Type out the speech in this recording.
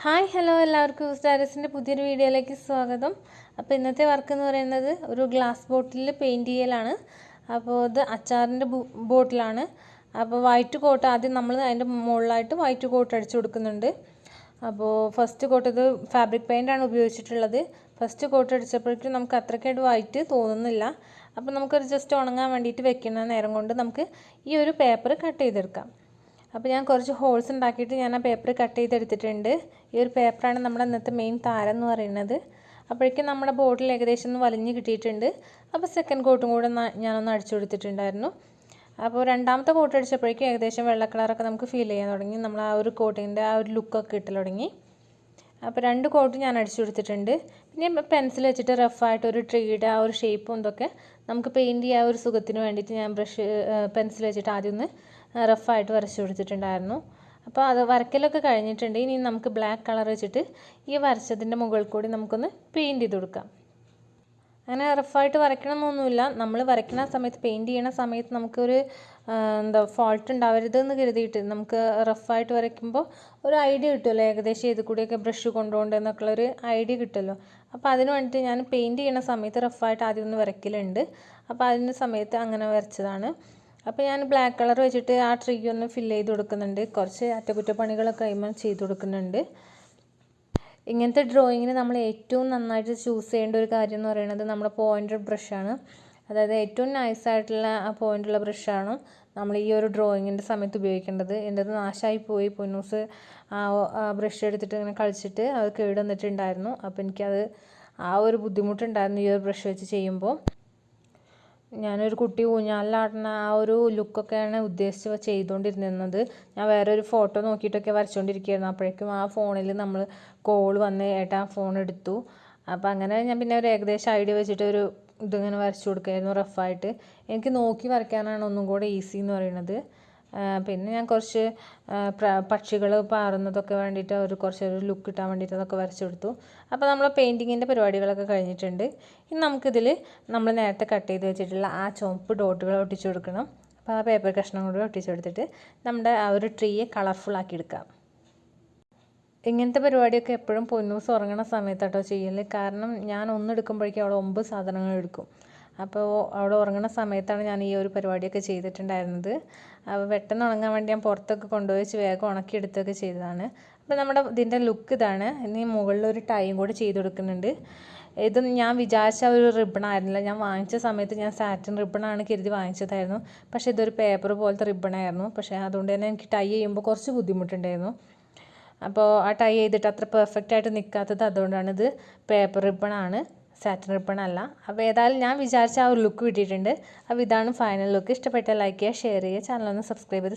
Hi hello എല്ലാവർക്കും. സ്റ്റാരസിന്റെ പുതിയൊരു വീഡിയോയിലേക്ക് സ്വാഗതം. അപ്പോൾ ഇന്നത്തെ വർക്ക് എന്ന് പറയുന്നത് ഒരു ഗ്ലാസ് ബോട്ടിൽ പെയിന്റ് ചെയ്യലാണ്. അപ്പോൾ ഇത് അച്ചാറിന്റെ ബോട്ടിലാണ്. അപ്പോൾ വൈറ്റ് കോട്ട് ആദ്യം നമ്മൾ അതിന്റെ മുകളിലായിട്ട് വൈറ്റ് കോട്ട് അടിച്ചു കൊടുക്കുന്നുണ്ട്. അപ്പോൾ ഫസ്റ്റ് കോട്ട് ഇത് ഫാബ്രിക് പെയിന്റാണ് ഉപയോഗിച്ചിട്ടുള്ളത്. ഫസ്റ്റ് കോട്ട് അടിച്ചപ്പോഴേക്കും നമുക്ക് അത്രയ്ക്കായിട്ട് വൈറ്റ് തോന്നുന്നില്ല. അപ്പോൾ നമുക്കൊരു ജസ്റ്റ് ഉണങ്ങാൻ വേണ്ടിയിട്ട് വെക്കുന്ന നേരം കൊണ്ട് നമുക്ക് ഈ ഒരു പേപ്പർ കട്ട് ചെയ്തെടുക്കാം. അപ്പോൾ ഞാൻ കുറച്ച് ഹോൾസ് ഉണ്ടാക്കിയിട്ട് ഞാൻ ആ പേപ്പർ കട്ട് ചെയ്തെടുത്തിട്ടുണ്ട്. ഈ ഒരു പേപ്പറാണ് നമ്മുടെ ഇന്നത്തെ മെയിൻ താരം എന്ന് പറയുന്നത്. അപ്പോഴേക്കും നമ്മുടെ ബോട്ടിൽ ഏകദേശം ഒന്ന് വലിഞ്ഞ് കിട്ടിയിട്ടുണ്ട്. അപ്പോൾ സെക്കൻഡ് കോട്ടും കൂടെ ഞാനൊന്ന് അടിച്ചു കൊടുത്തിട്ടുണ്ടായിരുന്നു. അപ്പോൾ രണ്ടാമത്തെ കോട്ട് അടിച്ചപ്പോഴേക്കും ഏകദേശം വെള്ള കളറൊക്കെ നമുക്ക് ഫീൽ ചെയ്യാൻ തുടങ്ങി. നമ്മൾ ആ ഒരു കോട്ടിന്റെ ആ ഒരു ലുക്കൊക്കെ കിട്ടൽ തുടങ്ങി. അപ്പോൾ രണ്ട് കോട്ട് ഞാൻ അടിച്ചു കൊടുത്തിട്ടുണ്ട്. പിന്നെ പെൻസിൽ വെച്ചിട്ട് റഫായിട്ട് ഒരു ട്രീയുടെ ആ ഒരു ഷേപ്പും ഇതൊക്കെ നമുക്ക് പെയിന്റ് ചെയ്യാൻ ഒരു സുഖത്തിന് വേണ്ടിയിട്ട് ഞാൻ ബ്രഷ് പെൻസിൽ വെച്ചിട്ട് ആദ്യം ഒന്ന് റഫായിട്ട് വരച്ചു കൊടുത്തിട്ടുണ്ടായിരുന്നു. അപ്പോൾ അത് വരയ്ക്കലൊക്കെ കഴിഞ്ഞിട്ടുണ്ട്. ഇനി നമുക്ക് ബ്ലാക്ക് കളർ വെച്ചിട്ട് ഈ വരച്ചതിന്റെ മുകളിൽ കൂടി നമുക്കൊന്ന് പെയിന്റ് ചെയ്ത് കൊടുക്കാം. അങ്ങനെ റഫായിട്ട് വരയ്ക്കണമെന്നൊന്നുമില്ല. നമ്മൾ വരയ്ക്കുന്ന സമയത്ത് പെയിന്റ് ചെയ്യണ സമയത്ത് നമുക്കൊരു എന്താ ഫോൾട്ട് ഉണ്ടാവരുത് എന്ന് കരുതിയിട്ട് നമുക്ക് റഫായിട്ട് വരയ്ക്കുമ്പോൾ ഒരു ഐഡിയ കിട്ടുമല്ലോ. ഏകദേശം ഇത് കൂടിയൊക്കെ ബ്രഷ് കൊണ്ടുപോകേണ്ടത് എന്നൊക്കെയുള്ളൊരു ഐഡിയ കിട്ടുമല്ലോ. അപ്പോൾ അതിന് വേണ്ടിയിട്ട് ഞാൻ പെയിന്റ് ചെയ്യണ സമയത്ത് റഫായിട്ട് ആദ്യം ഒന്ന് വരയ്ക്കലുണ്ട്. അപ്പോൾ അതിന്റെ സമയത്ത് അങ്ങനെ വരച്ചതാണ്. അപ്പോൾ ഞാൻ ബ്ലാക്ക് കളർ വെച്ചിട്ട് ആ ട്രീ ഒന്ന് ഫില്ല് ചെയ്ത് കൊടുക്കുന്നുണ്ട്. കുറച്ച് അറ്റകുറ്റപ്പണികളൊക്കെ കഴിയുമ്പോൾ ചെയ്ത് കൊടുക്കുന്നുണ്ട്. ഇങ്ങനത്തെ ഡ്രോയിങ്ങിന് നമ്മൾ ഏറ്റവും നന്നായിട്ട് ചൂസ് ചെയ്യേണ്ട ഒരു കാര്യം എന്ന് പറയുന്നത് നമ്മുടെ പോയിന്റർ ബ്രഷാണ് അതായത് ഏറ്റവും നൈസായിട്ടുള്ള ആ പോയിന്റുള്ള ബ്രഷാണ് നമ്മൾ ഈ ഒരു ഡ്രോയിങ്ങിന്റെ സമയത്ത് ഉപയോഗിക്കേണ്ടത്. എന്റെത് നാശമായി പോയി. പൊന്നൂസ് ആ ബ്രഷ് എടുത്തിട്ട് ഇങ്ങനെ കളിച്ചിട്ട് അത് കേട് വന്നിട്ടുണ്ടായിരുന്നു. അപ്പോൾ എനിക്കത് ആ ഒരു ബുദ്ധിമുട്ടുണ്ടായിരുന്നു ഈ ഒരു ബ്രഷ് വെച്ച് ചെയ്യുമ്പോൾ ഞാനൊരു കുട്ടി ഊഞ്ഞാലിലാടുന്ന ആ ഒരു ലുക്കൊക്കെയാണ് ഉദ്ദേശിച്ച് ചെയ്തുകൊണ്ടിരുന്നത് ഞാൻ വേറെ ഒരു ഫോട്ടോ നോക്കിയിട്ടൊക്കെ വരച്ചുകൊണ്ടിരിക്കുകയായിരുന്നു അപ്പോഴേക്കും ആ ഫോണിൽ നമ്മൾ കോൾ വന്ന് ഏട്ടാ ഫോൺ എടുത്തു. അപ്പോൾ അങ്ങനെ ഞാൻ പിന്നെ ഒരു ഏകദേശം ഐഡിയ വെച്ചിട്ട് ഒരു ഇതിങ്ങനെ വരച്ചു കൊടുക്കുമായിരുന്നു റഫായിട്ട് എനിക്ക് നോക്കി വരയ്ക്കാനാണ് ഒന്നും കൂടെ ഈസി എന്ന് പറയുന്നത്. പിന്നെ ഞാൻ കുറച്ച് പക്ഷികൾ പാറുന്നതൊക്കെ വേണ്ടിയിട്ട് ഒരു കുറച്ച് ഒരു ലുക്ക് കിട്ടാൻ വേണ്ടിയിട്ട് അതൊക്കെ വരച്ചു കൊടുത്തു. അപ്പോൾ നമ്മൾ പെയിന്റിങ്ങിന്റെ പരിപാടികളൊക്കെ കഴിഞ്ഞിട്ടുണ്ട്. ഇനി നമുക്കിതിൽ നമ്മൾ നേരത്തെ കട്ട് ചെയ്ത് വെച്ചിട്ടുള്ള ആ ചുവപ്പ് ഡോട്ടുകൾ ഒട്ടിച്ചു കൊടുക്കണം. അപ്പോൾ ആ പേപ്പർ കഷ്ണം കൂടി ഒട്ടിച്ചു കൊടുത്തിട്ട് നമ്മുടെ ആ ഒരു ട്രീയെ കളർഫുൾ ആക്കി എടുക്കാം. ഇങ്ങനത്തെ പരിപാടിയൊക്കെ എപ്പോഴും പൊന്നൂസ് ഉറങ്ങണ സമയത്താട്ടോ ചെയ്യൽ കാരണം ഞാൻ ഒന്നെടുക്കുമ്പോഴേക്കും അവിടെ ഒമ്പത് സാധനങ്ങൾ എടുക്കും. അപ്പോൾ അവിടെ ഉറങ്ങുന്ന സമയത്താണ് ഞാൻ ഈ ഒരു പരിപാടിയൊക്കെ ചെയ്തിട്ടുണ്ടായിരുന്നത്. അപ്പോൾ പെട്ടെന്ന് ഉണങ്ങാൻ വേണ്ടി ഞാൻ പുറത്തൊക്കെ കൊണ്ടുപോയി വെച്ച് വേഗം ഉണക്കിയെടുത്തൊക്കെ ചെയ്തതാണ്. അപ്പോൾ നമ്മുടെ ഇതിന്റെ ലുക്ക് ഇതാണ്. ഇനി മുകളിലൊരു ടൈം കൂടി ചെയ്ത് കൊടുക്കുന്നുണ്ട്. ഇത് ഞാൻ വിചാരിച്ച ഒരു റിബണായിരുന്നില്ല ഞാൻ വാങ്ങിച്ച സമയത്ത് ഞാൻ സാറ്റിൻ റിബണാണ് കരുതി വാങ്ങിച്ചതായിരുന്നു. പക്ഷേ ഇതൊരു പേപ്പർ പോലത്തെ റിബണായിരുന്നു പക്ഷേ അതുകൊണ്ട് തന്നെ എനിക്ക് ടൈ ചെയ്യുമ്പോൾ കുറച്ച് ബുദ്ധിമുട്ടുണ്ടായിരുന്നു. അപ്പോൾ ആ ടൈ ചെയ്തിട്ട് അത്ര പെർഫെക്റ്റ് ആയിട്ട് നിൽക്കാത്തത് അതുകൊണ്ടാണ് ഇത് പേപ്പർ റിബണാണ് സാറ്റിൻ റിബൺ അല്ല അപ്പോൾ ഏതായാലും ഞാൻ വിചാരിച്ച ആ ഒരു ലുക്ക് കിട്ടിയിട്ടുണ്ട്. അപ്പോൾ ഇതാണ് ഫൈനൽ ലുക്ക് ഇഷ്ടപ്പെട്ട ലൈക്ക് ചെയ്യുക ഷെയർ ചെയ്യുക. ചാനൽ ഒന്ന് സബ്സ്ക്രൈബ് ചെയ്ത്